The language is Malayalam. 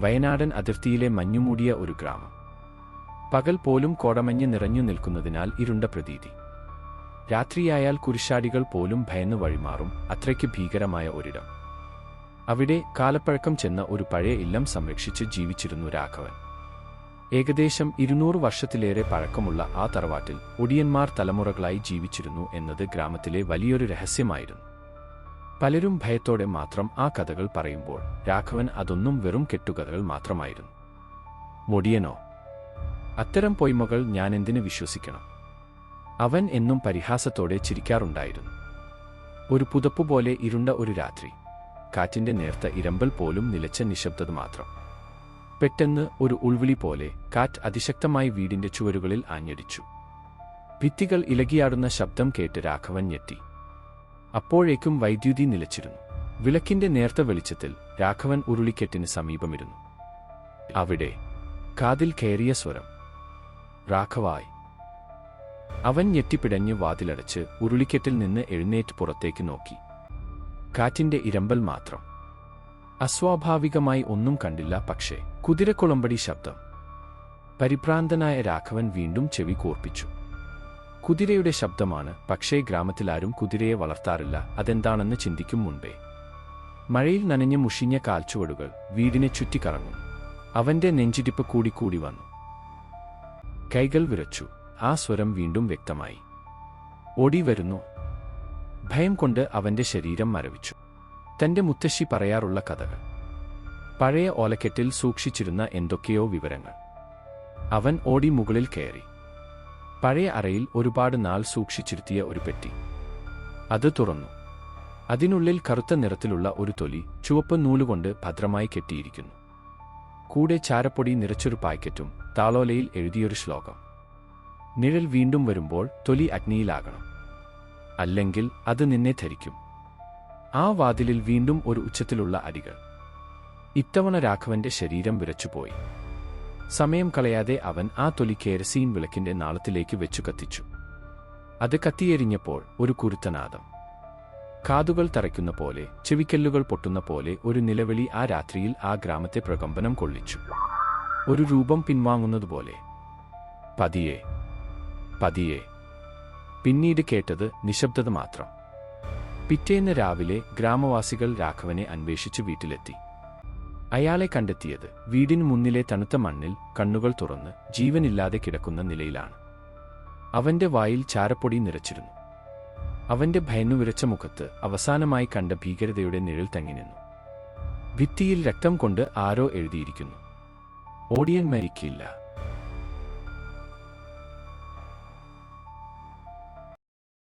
വയനാടൻ അതിർത്തിയിലെ മഞ്ഞുമൂടിയ ഒരു ഗ്രാമം. പകൽ പോലും കോടമഞ്ഞ് നിറഞ്ഞു നിൽക്കുന്നതിനാൽ ഇരുണ്ട പ്രതീതി. രാത്രിയായാൽ കുരിശാടികൾ പോലും ഭയന്നു വഴിമാറും അത്രയ്ക്ക് ഭീകരമായ ഒരിടം. അവിടെ കാലപ്പഴക്കം ചെന്ന ഒരു പഴയ ഇല്ലം സംരക്ഷിച്ച് ജീവിച്ചിരുന്നു രാഘവൻ. ഏകദേശം ഇരുന്നൂറ് വർഷത്തിലേറെ പഴക്കമുള്ള ആ തറവാട്ടിൽ ഒടിയന്മാർ തലമുറകളായി ജീവിച്ചിരുന്നു എന്നത് ഗ്രാമത്തിലെ വലിയൊരു രഹസ്യമായിരുന്നു. പലരും ഭയത്തോടെ മാത്രം ആ കഥകൾ പറയുമ്പോൾ രാഘവൻ അതൊന്നും വെറും കെട്ടുകഥകൾ മാത്രമായിരുന്നു. മൊടിയനോ അത്തരം പൊയ്മകൾ ഞാനെന്തിനു വിശ്വസിക്കണം? അവൻ എന്നും പരിഹാസത്തോടെ ചിരിക്കാറുണ്ടായിരുന്നു. ഒരു പുതപ്പുപോലെ ഇരുണ്ട ഒരു രാത്രി കാറ്റിന്റെ നേർത്ത ഇരമ്പൽ പോലും നിലച്ച നിശബ്ദത മാത്രം. പെട്ടെന്ന് ഒരു ഉൾവിളി പോലെ കാറ്റ് അതിശക്തമായി വീടിന്റെ ചുവരുകളിൽ ആഞ്ഞടിച്ചു. ഭിത്തികൾ ഇലകിയാടുന്ന ശബ്ദം കേട്ട് രാഘവൻ ഞെട്ടി. അപ്പോഴേക്കും വൈദ്യുതി നിലച്ചിരുന്നു. വിളക്കിന്റെ നേർത്ത വെളിച്ചത്തിൽ രാഘവൻ ഉരുളിക്കെട്ടിന് സമീപമിരുന്നു. അവിടെ കാതിൽ കയറിയ സ്വരം. രാഘവായി. അവൻ ഞെട്ടിപ്പിടഞ്ഞ് വാതിലടച്ച് ഉരുളിക്കെട്ടിൽ നിന്ന് എഴുന്നേറ്റ് പുറത്തേക്ക് നോക്കി. കാറ്റിന്റെ ഇരമ്പൽ മാത്രം. അസ്വാഭാവികമായി ഒന്നും കണ്ടില്ല പക്ഷേ കുതിരക്കുളമ്പടി ശബ്ദം. പരിഭ്രാന്തനായ രാഘവൻ വീണ്ടും ചെവി കൂർപ്പിച്ചു. കുതിരയുടെ ശബ്ദമാണ് പക്ഷേ ഗ്രാമത്തിലാരും കുതിരയെ വളർത്താറില്ല. അതെന്താണെന്ന് ചിന്തിക്കും മുൻപേ. മഴയിൽ നനഞ്ഞ് മുഷിഞ്ഞ കാൽച്ചുവടുകൾ വീടിനെ ചുറ്റിക്കറങ്ങും. അവന്റെ നെഞ്ചിടിപ്പ് കൂടിക്കൂടി വന്നു. കൈകൾ വിറച്ചു. ആ സ്വരം വീണ്ടും വ്യക്തമായി. ഓടി വരുന്നു. ഭയം കൊണ്ട് അവന്റെ ശരീരം മരവിച്ചു. തന്റെ മുത്തശ്ശി പറയാറുള്ള കഥകൾ. പഴയ ഓലക്കെട്ടിൽ സൂക്ഷിച്ചിരുന്ന എന്തൊക്കെയോ വിവരങ്ങൾ. അവൻ ഓടി മുകളിൽ കയറി. പഴയ അറയിൽ ഒരുപാട് നാൾ സൂക്ഷിച്ചിരുത്തിയ ഒരു പെട്ടി. അത് തുറന്നു. അതിനുള്ളിൽ കറുത്ത നിറത്തിലുള്ള ഒരു തൊലി ചുവപ്പ് നൂലുകൊണ്ട് ഭദ്രമായി കെട്ടിയിരിക്കുന്നു. കൂടെ ചാരപ്പൊടി നിറച്ചൊരു പാക്കറ്റും താളോലയിൽ എഴുതിയൊരു ശ്ലോകം. നിഴൽ വീണ്ടും വരുമ്പോൾ തൊലി അഗ്നിയിലാകണം. അല്ലെങ്കിൽ അത് നിന്നെ ധരിക്കും. ആ വാതിലിൽ വീണ്ടും ഒരു ഉച്ചത്തിലുള്ള അടികൾ ഇത്തവണ രാഘവന്റെ ശരീരം വിറച്ചുപോയി. സമയം കളയാതെ അവൻ ആ തൊലി കേരസീൻ വിളക്കിന്റെ നാളത്തിലേക്ക് വെച്ചു കത്തിച്ചു. അത് കത്തിയെരിഞ്ഞപ്പോൾ ഒരു കുരുത്തനാദം. കാതുകൾ തറയ്ക്കുന്ന പോലെ ചെവിക്കല്ലുകൾ പൊട്ടുന്ന പോലെ ഒരു നിലവിളി ആ രാത്രിയിൽ ആ ഗ്രാമത്തെ പ്രകമ്പനം കൊള്ളിച്ചു. ഒരു രൂപം പിൻവാങ്ങുന്നതുപോലെ പതിയെ പതിയെ. പിന്നീട് കേട്ടത് നിശബ്ദത മാത്രം. പിറ്റേന്ന് രാവിലെ ഗ്രാമവാസികൾ രാഘവനെ അന്വേഷിച്ച് വീട്ടിലെത്തി. അയാളെ കണ്ടെത്തിയത് വീടിന് മുന്നിലെ തണുത്ത മണ്ണിൽ കണ്ണുകൾ തുറന്ന് ജീവനില്ലാതെ കിടക്കുന്ന നിലയിലാണ്. അവന്റെ വായിൽ ചാരപ്പൊടി നിറച്ചിരുന്നു. അവന്റെ ഭയന്നുവിരച്ച മുഖത്ത് അവസാനമായി കണ്ട ഭീകരതയുടെ നിഴൽ തങ്ങി നിന്നു. ഭിത്തിയിൽ രക്തം കൊണ്ട് ആരോ എഴുതിയിരിക്കുന്നു. ഓടിയൻ മരിക്കില്ല.